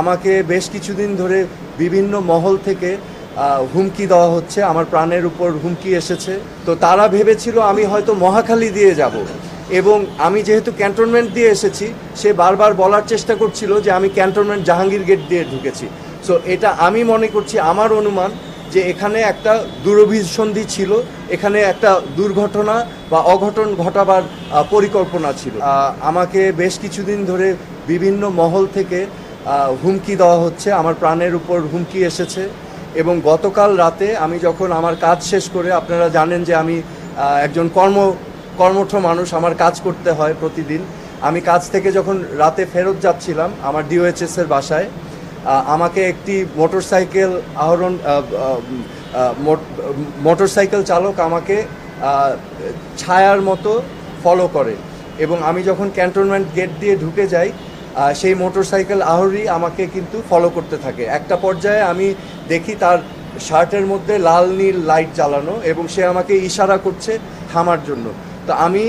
আমাকে বেশ কিছুদিন ধরে বিভিন্ন মহল থেকে হুমকি দেওয়া হচ্ছে, আমার প্রাণের উপর হুমকি এসেছে। তো তারা ভেবেছিল আমি হয়তো মহাখালী দিয়ে যাব এবং আমি যেহেতু ক্যান্টনমেন্ট দিয়ে এসেছি, সে বারবার বলার চেষ্টা করছিল যে আমি ক্যান্টনমেন্ট জাহাঙ্গীর গেট দিয়ে ঢুকেছি। সো এটা আমি মনে করছি আমার অনুমান যে এখানে একটা দুরভিসন্ধি ছিল, এখানে একটা দুর্ঘটনা বা অঘটন ঘটাবার পরিকল্পনা ছিল। আমাকে বেশ কিছুদিন ধরে বিভিন্ন মহল থেকে হুমকি দেওয়া হচ্ছে, আমার প্রাণের উপর হুমকি এসেছে এবং গতকাল রাতে আমি যখন আমার কাজ শেষ করে, আপনারা জানেন যে আমি একজন কর্ম, কর্মঠ মানুষ, আমার কাজ করতে হয় প্রতিদিন। আমি কাজ থেকে যখন রাতে ফেরত যাচ্ছিলাম আমার ডিওএইচএস এর বাসায় আমাকে একটি মোটরসাইকেল আহরণ মোটরসাইকেল চালক আমাকে ছায়ার মতো ফলো করে এবং আমি যখন ক্যান্টনমেন্ট গেট দিয়ে ঢুকে যাই সেই মোটরসাইকেল আহরি আমাকে কিন্তু ফলো করতে থাকে। একটা পর্যায়ে আমি দেখি তার শার্টের মধ্যে লাল নীল লাইট জ্বালানো এবং সে আমাকে ইশারা করছে থামার জন্য। তো আমি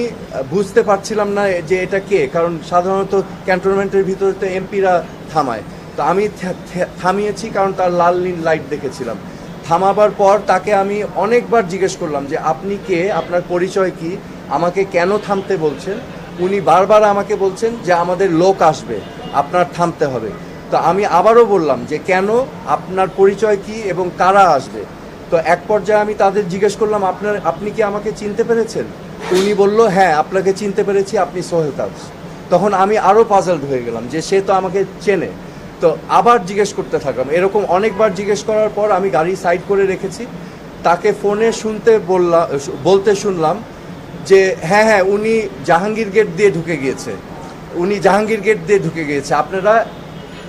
বুঝতে পারছিলাম না যে এটা কে, কারণ সাধারণত ক্যান্টনমেন্টের ভিতরে তো এমপিরা থামায়। তো আমি থামিয়েছি কারণ তার লাল নীল লাইট দেখেছিলাম। থামাবার পর তাকে আমি অনেকবার জিজ্ঞেস করলাম যে, আপনি কে? আপনার পরিচয় কি? আমাকে কেন থামতে বলছেন? উনি বারবার আমাকে বলছেন যে আমাদের লোক আসবে, আপনার থামতে হবে। তো আমি আবারও বললাম যে কেন, আপনার পরিচয় কি এবং কারা আসবে? তো এক পর্যায়ে আমি তাদের জিজ্ঞেস করলাম, আপনার, আপনি কি আমাকে চিনতে পেরেছেন? উনি বলল হ্যাঁ আপনাকে চিনতে পেরেছি, আপনি সোহেল তাজ তখন আমি আরও পাজলড হয়ে গেলাম যে সে তো আমাকে চেনে। তো আবার জিজ্ঞেস করতে থাকলাম। এরকম অনেকবার জিজ্ঞেস করার পর আমি গাড়ি সাইড করে রেখেছি। তাকে ফোনে শুনতে বললাম বলতে শুনলাম যে হ্যাঁ হ্যাঁ উনি জাহাঙ্গীর গেট দিয়ে ঢুকে গিয়েছে। উনি জাহাঙ্গীর গেট দিয়ে ঢুকে গিয়েছে। আপনারা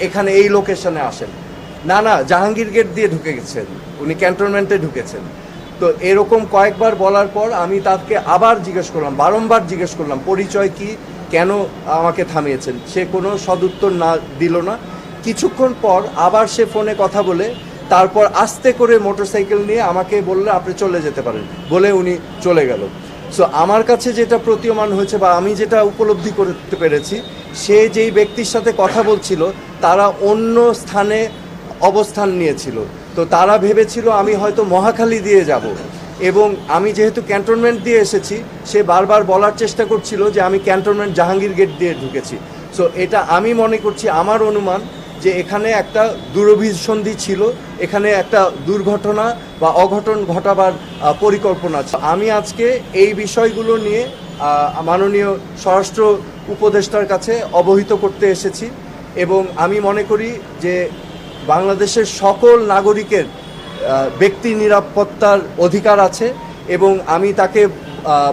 এখানে এই লোকেশনে আসেন। না না, জাহাঙ্গীর গেট দিয়ে ঢুকে গেছেন। উনি ক্যান্টনমেন্টে ঢুকেছেন। তো এরকম কয়েকবার বলার পর আমি তাকে আবার জিজ্ঞেস করলাম, বারংবার জিজ্ঞেস করলাম, পরিচয় কি? কেন আমাকে থামিয়েছেন? সে কোনো সদুত্তর না দিল না। কিছুক্ষণ পর আবার সে ফোনে কথা বলে, তারপর আস্তে করে মোটরসাইকেল নিয়ে আমাকে বললে, আপনি চলে যেতে পারেন। বলে উনি চলে গেল। সো আমার কাছে যেটা প্রতীয়মান হয়েছে বা আমি যেটা উপলব্ধি করতে পেরেছি, সে যেই ব্যক্তির সাথে কথা বলছিল, তারা অন্য স্থানে অবস্থান নিয়েছিল। তো তারা ভেবেছিল, আমি হয়তো মহাখালী দিয়ে যাব। এবং আমি যেহেতু ক্যান্টনমেন্ট দিয়ে এসেছি, সে বারবার বলার চেষ্টা করছিল যে আমি ক্যান্টনমেন্ট জাহাঙ্গীর গেট দিয়ে ঢুকেছি। সো এটা আমি মনে করছি, আমার অনুমান যে এখানে একটা দুরভিসন্ধি ছিল, এখানে একটা দুর্ঘটনা বা অঘটন ঘটাবার পরিকল্পনা ছিল আমি আজকে এই বিষয়গুলো নিয়ে মাননীয় স্বরাষ্ট্র উপদেষ্টার কাছে অবহিত করতে এসেছি এবং আমি মনে করি যে বাংলাদেশের সকল নাগরিকের ব্যক্তি নিরাপত্তার অধিকার আছে এবং আমি তাকে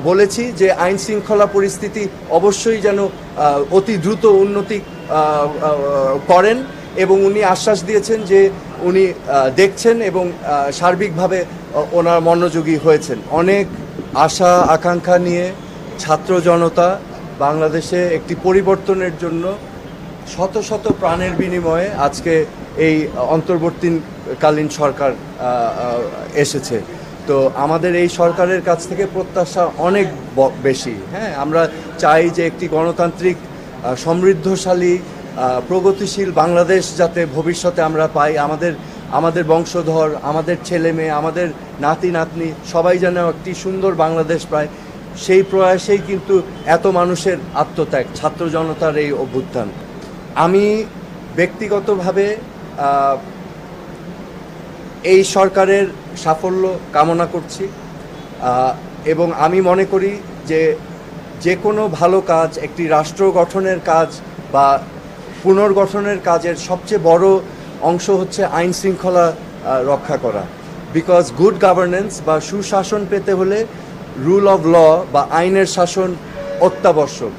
বলেছি যে আইন শৃঙ্খলা পরিস্থিতি অবশ্যই যেন অতি দ্রুত উন্নতি করেন। এবং উনি আশ্বাস দিয়েছেন যে উনি দেখছেন এবং সার্বিকভাবে ওনার মনোযোগী হয়েছেন। অনেক আশা, আকাঙ্ক্ষা নিয়ে ছাত্র জনতা বাংলাদেশে একটি পরিবর্তনের জন্য শত শত প্রাণের বিনিময়ে আজকে এই অন্তর্বর্তীকালীন সরকার এসেছে। তো আমাদের এই সরকারের কাছ থেকে প্রত্যাশা অনেক বেশি। হ্যাঁ আমরা চাই যে একটি গণতান্ত্রিক সমৃদ্ধশালী প্রগতিশীল বাংলাদেশ যাতে ভবিষ্যতে আমরা পাই, আমাদের আমাদের বংশধর, আমাদের ছেলে মেয়ে, আমাদের নাতি, নাতনি, সবাই যেন একটি সুন্দর বাংলাদেশ পায়, সেই প্রয়াসেই কিন্তু এত মানুষের আত্মত্যাগ, ছাত্র জনতার এই অভ্যুত্থান। আমি ব্যক্তিগতভাবে এই সরকারের সাফল্য কামনা করছি এবং আমি মনে করি যে যে কোনো ভালো কাজ, একটি রাষ্ট্র গঠনের কাজ বা পুনর্গঠনের কাজের সবচেয়ে বড় অংশ হচ্ছে আইন শৃঙ্খলা রক্ষা করা। বিকজ গুড গভর্নেন্স বা সুশাসন পেতে হলে রুল অফ ল বা আইনের শাসন অত্যাবশ্যক।